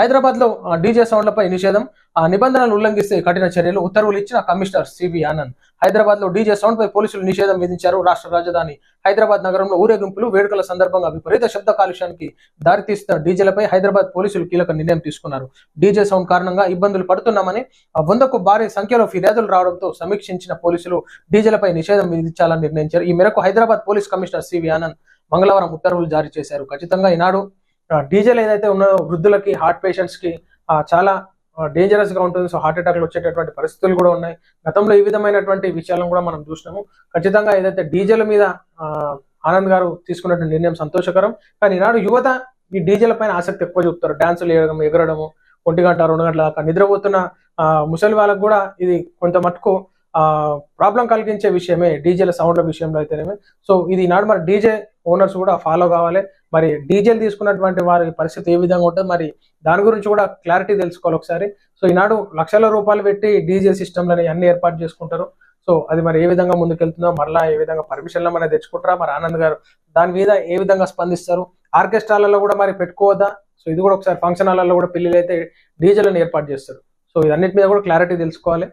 హైదరాబాద్లో డీజే సౌండ్లపై నిషేధం. ఆ నిబంధనలు ఉల్లంఘిస్తే కఠిన చర్యలు. ఉత్తర్వులు ఇచ్చిన కమిషనర్ సివి ఆనంద్. హైదరాబాద్లో డీజే సౌండ్ పై పోలీసులు నిషేధం విధించారు. రాష్ట్ర రాజధాని హైదరాబాద్ నగరంలో ఊరేగింపులు వేడుకల సందర్భంగా విపరీత శబ్ద కాలుష్యానికి దారితీస్తున్న డీజేలపై హైదరాబాద్ పోలీసులు కీలక నిర్ణయం తీసుకున్నారు. డీజే సౌండ్ కారణంగా ఇబ్బందులు పడుతున్నామని ఆ వందకు భారీ సంఖ్యలో ఫిర్యాదులు రావడంతో సమీక్షించిన పోలీసులు డీజేలపై నిషేధం విధించాలని నిర్ణయించారు. ఈ మేరకు Hyderabad police commissioner CV Anand మంగళవారం ఉత్తర్వులు జారీ చేశారు. ఖచ్చితంగా ఈనాడు డీజేలు ఏదైతే ఉన్నదో వృద్ధులకి హార్ట్ పేషెంట్స్కి చాలా డేంజరస్గా ఉంటుంది. సో హార్ట్ అటాక్లు వచ్చేటటువంటి పరిస్థితులు కూడా ఉన్నాయి. గతంలో ఈ విధమైనటువంటి విషయాలను కూడా మనం చూసినాము. ఖచ్చితంగా ఏదైతే డీజేల మీద ఆనంద్ గారు తీసుకున్నటువంటి నిర్ణయం సంతోషకరం. కానీ ఈనాడు యువత ఈ డీజేల పైన ఆసక్తి ఎక్కువ చూపుతారు. డాన్సులు వేయడం ఎగరడము ఒంటి గంట రెండు గంటల దాకా నిద్రపోతున్న ముసలి వాళ్ళకు కూడా ఇది కొంత మటుకు ప్రాబ్లం కలిగించే విషయమే డీజేల సౌండ్ల విషయంలో అయితేనేమి. సో ఇది ఈనాడు మరి డీజే ఓనర్స్ కూడా ఫాలో కావాలి. మరి డీజేలు తీసుకున్నటువంటి వారి పరిస్థితి ఏ విధంగా ఉంటుంది మరి దాని గురించి కూడా క్లారిటీ తెలుసుకోవాలి ఒకసారి. సో ఈనాడు లక్షల రూపాయలు పెట్టి డీజే సిస్టమ్లని అన్ని ఏర్పాటు చేసుకుంటారు. సో అది మరి ఏ విధంగా ముందుకెళ్తుందో మరలా ఏ విధంగా పర్మిషన్లు మన తెచ్చుకుంటారా? మరి ఆనంద్ గారు దాని మీద ఏ విధంగా స్పందిస్తారు? ఆర్కెస్ట్రాలలో కూడా మరి పెట్టుకోవద్దా? సో ఇది కూడా ఒకసారి ఫంక్షన్ హాల్లో కూడా పెళ్ళిలు అయితే డీజేలను ఏర్పాటు చేస్తారు. సో ఇదన్నిటి మీద కూడా క్లారిటీ తెలుసుకోవాలి.